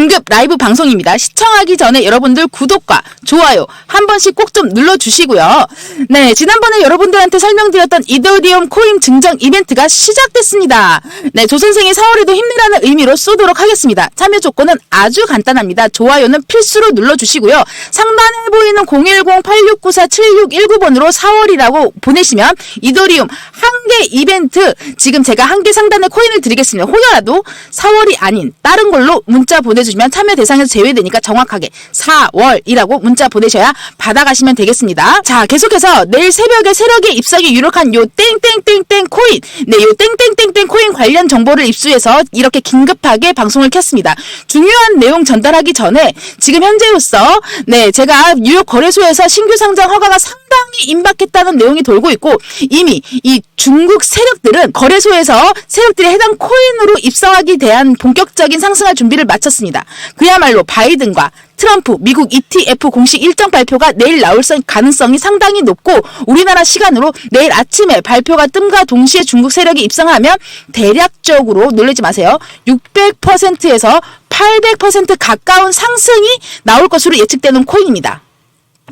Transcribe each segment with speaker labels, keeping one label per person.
Speaker 1: 긴급 라이브 방송입니다. 시청하기 전에 여러분들 구독과 좋아요 한 번씩 꼭 좀 눌러주시고요. 네, 지난번에 여러분들한테 설명드렸던 이더리움 코인 증정 이벤트가 시작됐습니다. 네, 조선생이 4월에도 힘내라는 의미로 쏘도록 하겠습니다. 참여 조건은 아주 간단합니다. 좋아요는 필수로 눌러주시고요. 상단에 보이는 010-8694-7619번으로 4월이라고 보내시면 이더리움 한 개 이벤트 지금 제가 한 개 상단에 코인을 드리겠습니다. 혹여라도 4월이 아닌 다른 걸로 문자 보내주 시면 참여 대상에서 제외되니까 정확하게 4월이라고 문자 보내셔야 받아가시면 되겠습니다. 자 계속해서 내일 새벽에 세력의 입성이 유력한 요 땡땡땡땡 코인 네요 땡땡땡땡 코인 관련 정보를 입수해서 이렇게 긴급하게 방송을 켰습니다. 중요한 내용 전달하기 전에 지금 현재로서 네 제가 뉴욕 거래소에서 신규 상장 허가가 상당히 임박했다는 내용이 돌고 있고 이미 이 중국 세력들은 거래소에서 세력들이 해당 코인으로 입성하기 대한 본격적인 상승할 준비를 마쳤습니다. 그야말로 바이든과 트럼프 미국 ETF 공식 일정 발표가 내일 나올 성- 가능성이 상당히 높고 우리나라 시간으로 내일 아침에 발표가 뜸과 동시에 중국 세력이 입성하면 대략적으로 놀라지 마세요. 600%에서 800% 가까운 상승이 나올 것으로 예측되는 코인입니다.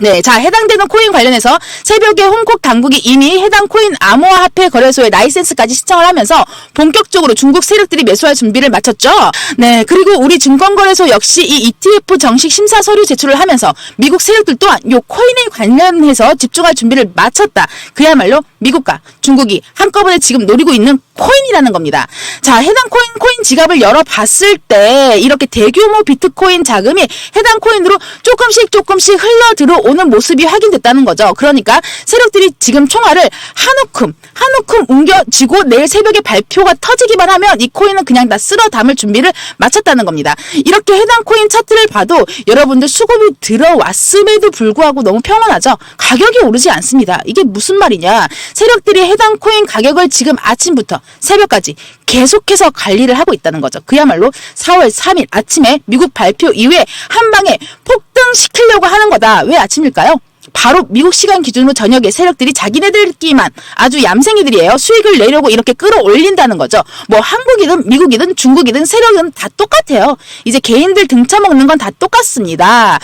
Speaker 1: 네, 자 해당되는 코인 관련해서 새벽에 홍콩 당국이 이미 해당 코인 암호화 화폐 거래소의 라이센스까지 신청을 하면서 본격적으로 중국 세력들이 매수할 준비를 마쳤죠. 네, 그리고 우리 증권거래소 역시 이 ETF 정식 심사 서류 제출을 하면서 미국 세력들 또한 요 코인에 관련해서 집중할 준비를 마쳤다. 그야말로 미국과 중국이 한꺼번에 지금 노리고 있는 코인이라는 겁니다. 자, 해당 코인 코인 지갑을 열어봤을 때 이렇게 대규모 비트코인 자금이 해당 코인으로 조금씩 조금씩 흘러 들어오는 모습이 확인됐다는 거죠. 그러니까 세력들이 지금 총알을 한 움큼 한 움큼 옮겨지고 내일 새벽에 발표가 터지기만 하면 이 코인은 그냥 다 쓸어 담을 준비를 마쳤다는 겁니다. 이렇게 해당 코인 차트를 봐도 여러분들 수급이 들어왔음에도 불구하고 너무 평온하죠. 가격이 오르지 않습니다. 이게 무슨 말이냐? 세력들이 해당 코인 가격을 지금 아침부터 새벽까지 계속해서 관리를 하고 있다는 거죠. 그야말로 4월 3일 아침에 미국 발표 이후에 한 방에 폭등시키려고 하는 거다. 왜 아침일까요? 바로 미국 시간 기준으로 저녁에 세력들이 자기네들끼만 아주 얌생이들이에요. 수익을 내려고 이렇게 끌어올린다는 거죠. 뭐 한국이든 미국이든 중국이든 세력은 다 똑같아요. 이제 개인들 등쳐먹는 건 다 똑같습니다.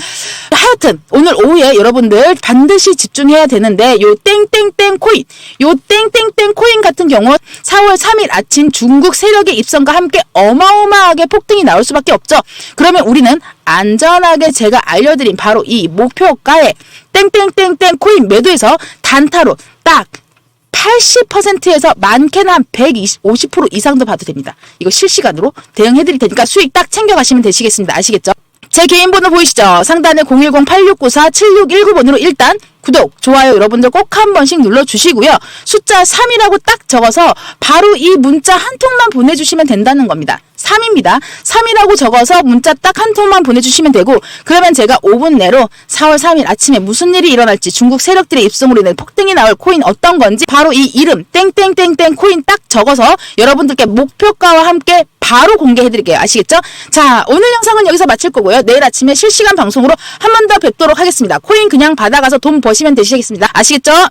Speaker 1: 하여튼 오늘 오후에 여러분들 반드시 집중해야 되는데 요 땡땡땡 코인, 요 땡땡땡 코인 같은 경우 4월 3일 아침 중국 세력의 입성과 함께 어마어마하게 폭등이 나올 수밖에 없죠. 그러면 우리는 안전하게 제가 알려드린 바로 이 목표가에 땡땡땡땡 코인 매도해서 단타로 딱 80%에서 많게는 한 120, 50% 이상도 봐도 됩니다. 이거 실시간으로 대응해드릴 테니까 수익 딱 챙겨가시면 되시겠습니다. 아시겠죠? 제 개인 번호 보이시죠? 상단에 010-8694-7619번으로 일단 구독, 좋아요 여러분들 꼭 한 번씩 눌러주시고요. 숫자 3이라고 딱 적어서 바로 이 문자 한 통만 보내주시면 된다는 겁니다. 3입니다. 3이라고 적어서 문자 딱 한 통만 보내주시면 되고 그러면 제가 5분 내로 4월 3일 아침에 무슨 일이 일어날지 중국 세력들의 입성으로 인해 폭등이 나올 코인 어떤 건지 바로 이 이름 땡땡땡땡 코인 딱 적어서 여러분들께 목표가와 함께 바로 공개해드릴게요. 아시겠죠? 자, 오늘 영상은 여기서 마칠 거고요. 내일 아침에 실시간 방송으로 한 번 더 뵙도록 하겠습니다. 코인 그냥 받아가서 돈 버 시면 되시겠습니다. 아시겠죠?